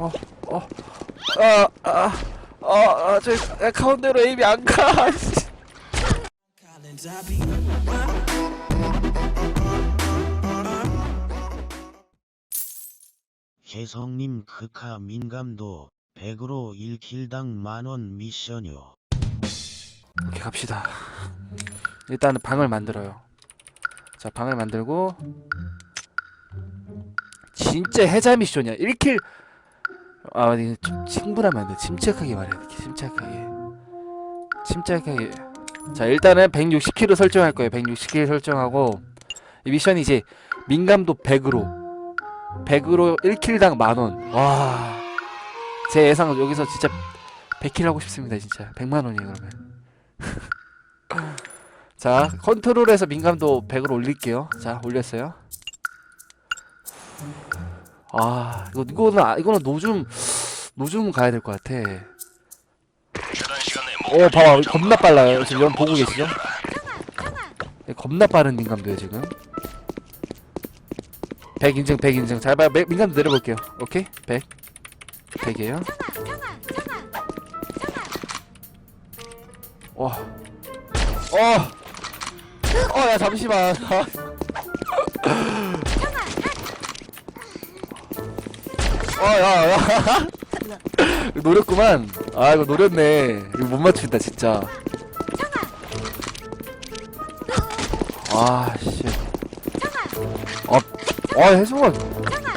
어, 어, 아, 아, 아, 아, 저 아, 가운데로 에임이 안 가. 씨. 혜성님 크카 민감도 100으로 1킬당 만원 미션요. 오케이 갑시다. 일단은 방을 만들어요. 자 방을 만들고 진짜 해자 미션이야. 1킬 아 이거 좀 충분하면 안 돼. 침착하게 말해. 이렇게 침착하게. 침착하게. 자 일단은 160킬로 설정할 거예요. 160킬 설정하고 이 미션이 이제 민감도 100으로 100으로 1킬당 만원. 와. 제 예상 여기서 진짜 100킬 하고 싶습니다. 진짜 100만 원이에요 그러면. 자 컨트롤에서 민감도 100으로 올릴게요 자 올렸어요 아 이거 이거는 아, 이거는 노즘 노즘 가야 될 것 같아. 어 봐봐 겁나 빨라요. 지금 여러분 보고 계시죠? 네, 겁나 빠른 민감도예요 지금. 100 인증 100 인증. 잘 봐요. 매- 민감도 내려볼게요. 오케이? 100 100이에요? 와. 어! 어, 야, 잠시만. 어, 야, 야. 노렸구만. 아, 이거 노렸네. 이거 못 맞춘다, 진짜. 아, 씨. 아, 아, 혜성아.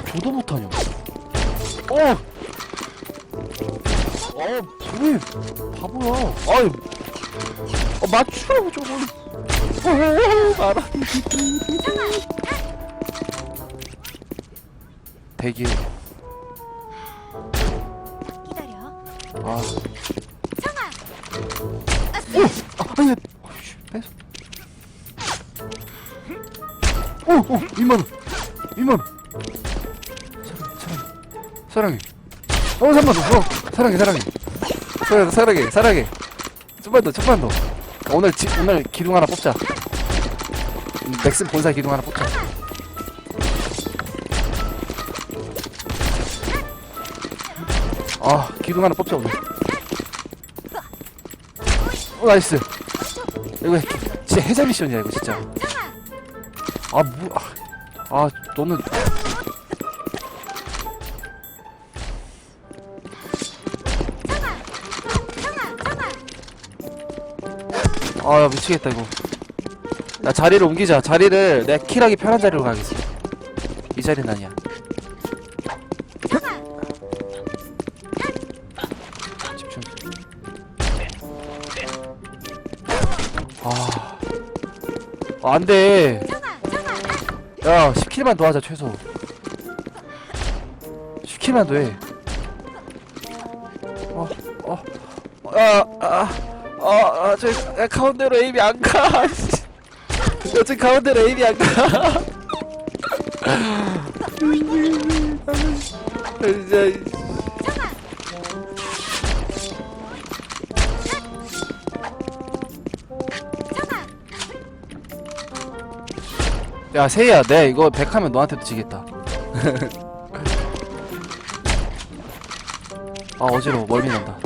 저도 못하냐. 어! 어, 소리. 바보야. 아이, 어, 맞추라고, 저걸. 어, 알아. 대기. 아. 청아. 오! 아, 아니, 어이씨, 뺏어. 오, 오, 2만원. 2만원. 사랑해, 사랑해. 사랑해. 어, 3만 원. 어, 사랑해, 사랑해. 사랑해, 사랑해, 사랑해. 좀만 더, 좀만 더. 오늘 지, 오늘 기둥 하나 뽑자. 음, 맥스 본사 기둥 하나 뽑자. 아, 기둥 하나 뽑자, 오늘. 어, 나이스. 이거 진짜 해자 미션이야, 이거 진짜. 아, 뭐, 아, 아 너는. 아, 야, 미치겠다, 이거. 야, 자리를 옮기자. 자리를 내가 킬하기 편한 자리로 가겠어. 이 자리는 아니야. 아, 안 돼. 야, 10킬만 더 하자, 최소. 10킬만 더 해. 어, 어, 아, 아, 아, 아, 저, 야, 가운데로 에임이 안 가. 씨. 야, 저 가운데로 에임이 안 가. 진짜. 야 세이야 내 이거 100 하면 너한테도 지겠다. 아 어지러워. 멀미 난다.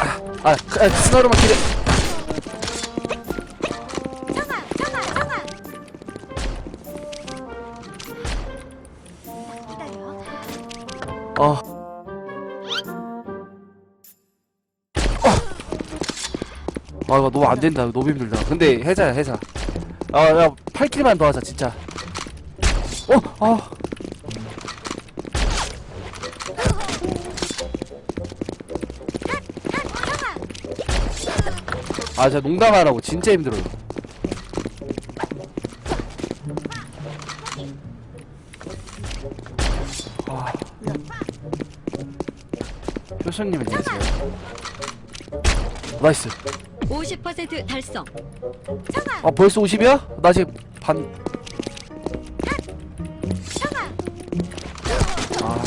아, 아, 그, 아 스나로만 기대 아 이거 너무 안 된다 너무 힘들다 근데 해자야 해자 아야 8킬만 더 하자 진짜 어? 아 아, 진짜 농담 안 하고 진짜 힘들어요. 아. 효선님 안녕하세요. 나이스. 50% 달성. 아 벌써 50이야? 나 지금 반. 아.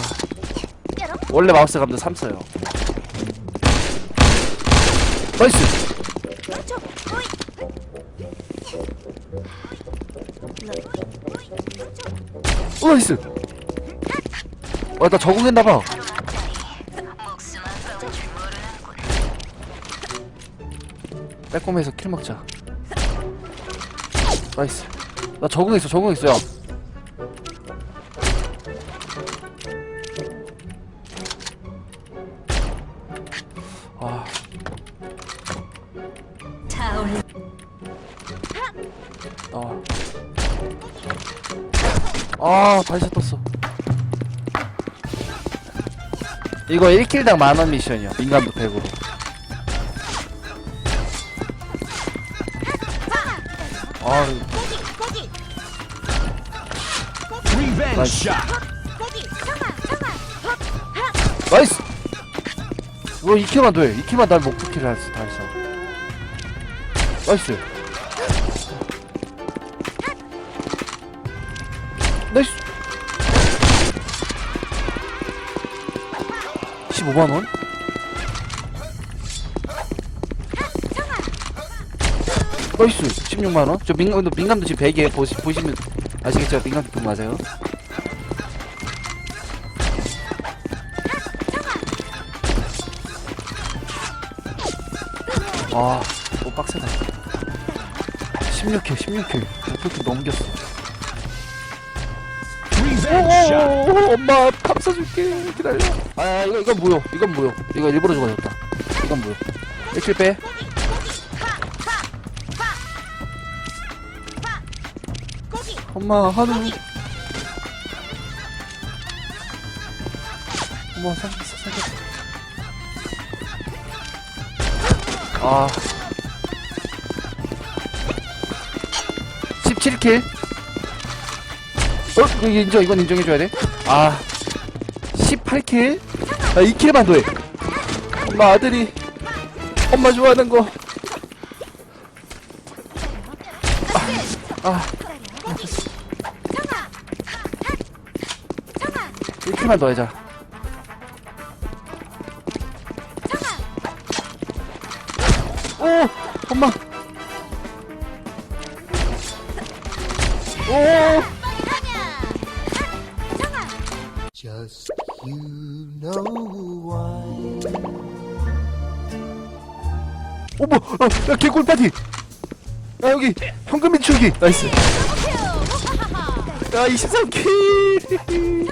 원래 마우스 감도 3 써요. 나이스. 어 나이스. 어, 나 적응했나봐. 빼꼼해서 킬 먹자. 나이스. 나 적응했어, 적응했어, 야. 아, 차올 아. 아, 떴어. 이거 1킬당 만원 미션이야. 민감도 100으로. 나이스. 나이스! 왜 2킬만 더 해? 2킬만 날 목표킬을 할 수, 다 했어. 나이스. 나이스. 15만원? 나이스 16만원 저 민감도 민감도 지금 100에 보시, 보시면 아시겠죠 민감도 돈 맞아요 아, 또 빡세다. 16킬, 16킬. 목표킬 넘겼어. 오, 엄마 감싸줄게. 기다려. 아, 이거 이건 뭐요? 이건 뭐요? 이거 일부러 죽어졌다. 이건 뭐요? 1킬 빼. 엄마 한우. 엄마 살겠어, 살 아. 17킬. 어, 이거 인정, 이건 인정해줘야 돼. 아. 18킬. 아, 2킬만 더해. 엄마 아들이. 엄마 좋아하는 거. 아. 아. 1킬만 더 하자. 엄마! 오! Just you know why. 어머! 어, 야, 개꿀 파티! 야, 여기! 현금 미추기! 나이스! 야, 23킬!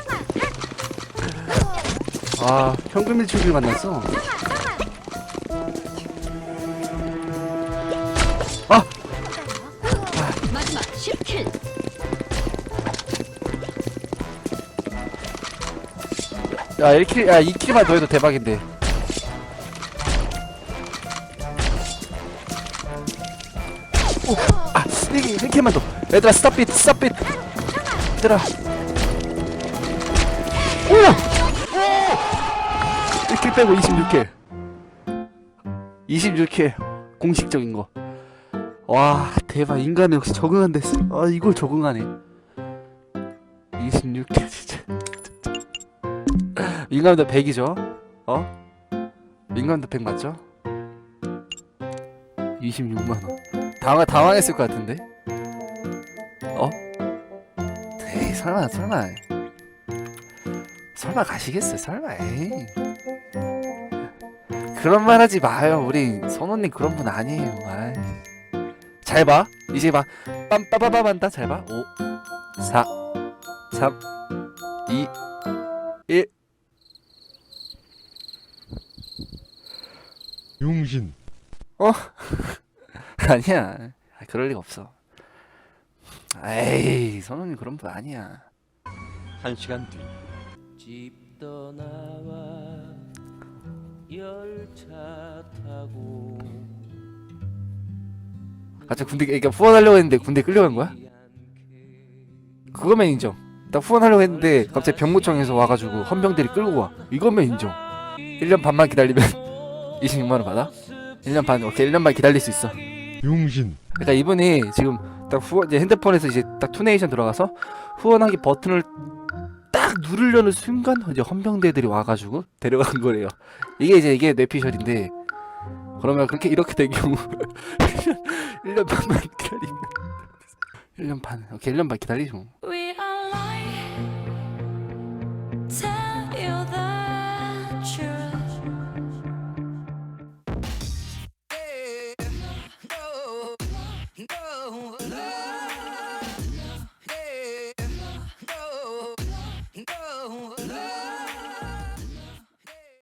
아, 현금 밀출기 만났어. 아! 마지막 10킬 야, 1킬, 야, 2킬만 더 해도 대박인데. 오, 아, 1킬, 1킬만 더. 얘들아, 스탑빗, 스탑빗. 얘들아. 오! 오! 1킬 빼고 26킬. 26킬. 공식적인 거. 와, 대박. 인간은 역시 적응한데. 아, 이걸 적응하네. 26킬, 진짜. 민감도 100이죠? 어? 민감도 100 맞죠? 26만원 당황, 당황했을 것 같은데? 어? 에이 설마 설마 설마 가시겠어요 설마 에이 그런 말 하지 마요 우리 선호님 그런 분 아니에요 아이. 잘 봐. 이제 봐. 빰빠바밤 한다. 잘 봐. 5 4 3 2 1 용신 아니야. 아, 그럴 리가 없어. 에이, 선우님 그런 분 아니야. 한 시간 뒤. 집 떠나와 열차 타고 갑자기 군대, 그러니까 후원하려고 했는데 군대 끌려간 거야? 그거면 인정. 나 후원하려고 했는데 갑자기 병무청에서 와가지고 헌병들이 끌고 와. 이거면 인정. 1년 반만 기다리면 26만 원 받아? 1년 반, 오케이, 1년 반 기다릴 수 있어. 용신 그러니까 이분이 지금 딱 후원 이제 핸드폰에서 이제 딱 투네이션 들어가서 후원하기 버튼을 딱 누르려는 순간 이제 헌병대들이 와가지고 데려간 거래요. 이게 이제 이게 뇌피셜인데 그러면 그렇게 이렇게 된 경우 1년 반만 기다리면 1년 반 오케이 1년 반 기다리죠 뭐.